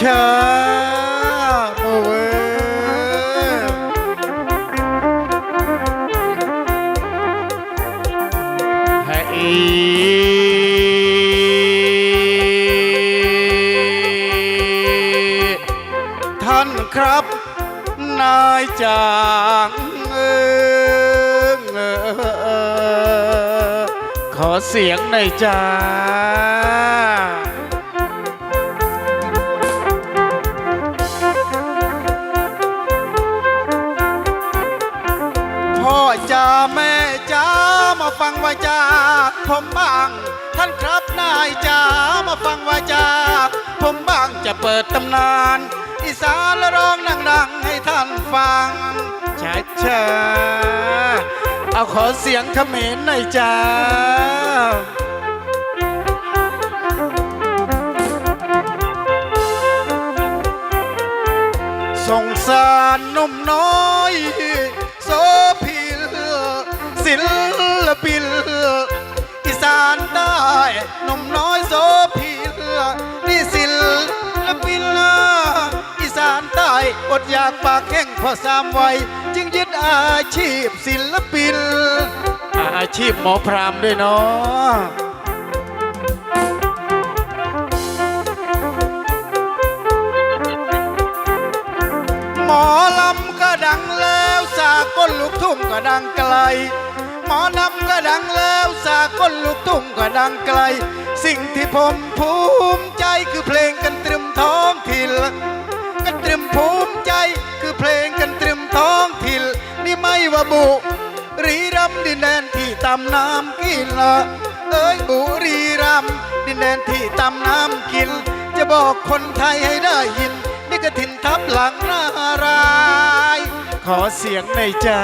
ชาโอ้เว้ยให้ท่านครับ นายจางเองเอ่อขอเสียงหน่อยจ้า วาจาผมบ้าง ท่านครับนายจ้ามาฟังวาจาผมบ้างจะเปิดตำนาน อีสานละร้องดังๆให้ท่านฟังช้าช้าเอาขอเสียงเขมรหน่อยจ้าสงสารนุ่มน้อยโสพิลศิล หนุ่มน้อยโสพิลนี่ศิลปินอีสานใต้อดอยากปากแข้งพอสามวัย จึงยึดอาชีพศิลปิน อาชีพหมอพรามด้วยเนาะหมอลำก็ดังแล้วสากลลูกทุ่งก็ดังไกล หมอนำก็ดังแล้วสากลลูกทุ่งก็ ดังไกล สิ่งที่ผมภูมิใจคือเพลงกันตรึมท้องถิ่นกันตรึมภูมิใจคือเพลงกันตรึมท้องถิ่นนี่ไม่ว่าบุรีรัมดินแดนที่ตำน้ำกินละเอ้ยบุรีรัมดินแดนที่ตำน้ำกิน จะบอกคนไทยให้ได้ยิน นี่ก็ถิ่นทับหลังนาราย ขอเสียงในอยจ้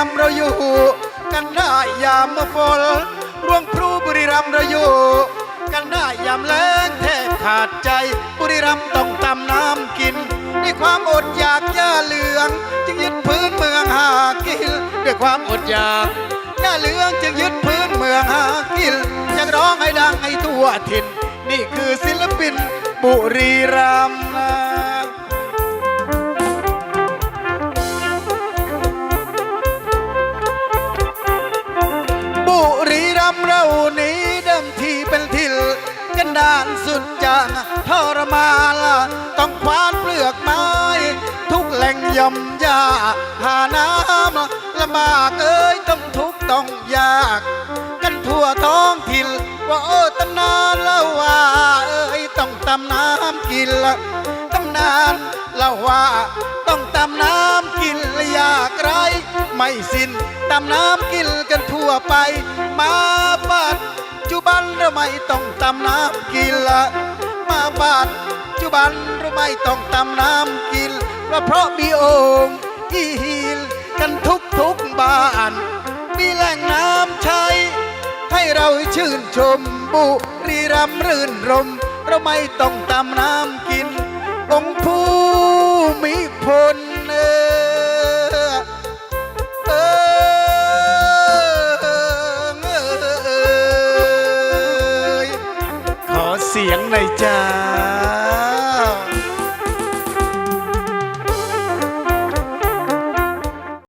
รัมเราอยู่กันได้ยามเมื่อฝนร่วงพรูบุรีรัมเราอยู่กันได้ยามแล้งแทบขาดใจบุรีรัมต้องตำน้ำกินด้วยความอดอยากย่าเหลือง จึงยึดพื้นเมืองหากินด้วยความอดอยากย่าเหลืองจึงยึดพื้นเมืองหากินอยากร้องให้ดังให้ทั่วถิ่นนี่คือศิลปินบุรีรัมย์ ดานสุดจางทรมานต้องควานเปลือกไม้ ทุกแหล่งย่อมยาหาน้ำลำบากเอ้ยต้องทุกต้องยาก กันทั่วท้องถิ่นว่าโอ้ตำนานเล่าว่า เอ้ยต้องตำน้ำกินละตำนานเล่าว่าต้อง ตำน้ำกินอยากไร ไม่สิ้นตำน้ำกินกันทั่วไป มาปัดจุบันเราไม่ต้องตำน้ำกินละมาปัดจุบันเราไม่ต้องตำน้ำกินว่าเพราะมีโอ่งที่หินกันทุกทุกบ้าน มีแหล่งน้ำใช้ ให้เราชื่นชมบุรีรัมรื่นรม เราไม่ต้องตามน้ำ สียงหน่อยจ้า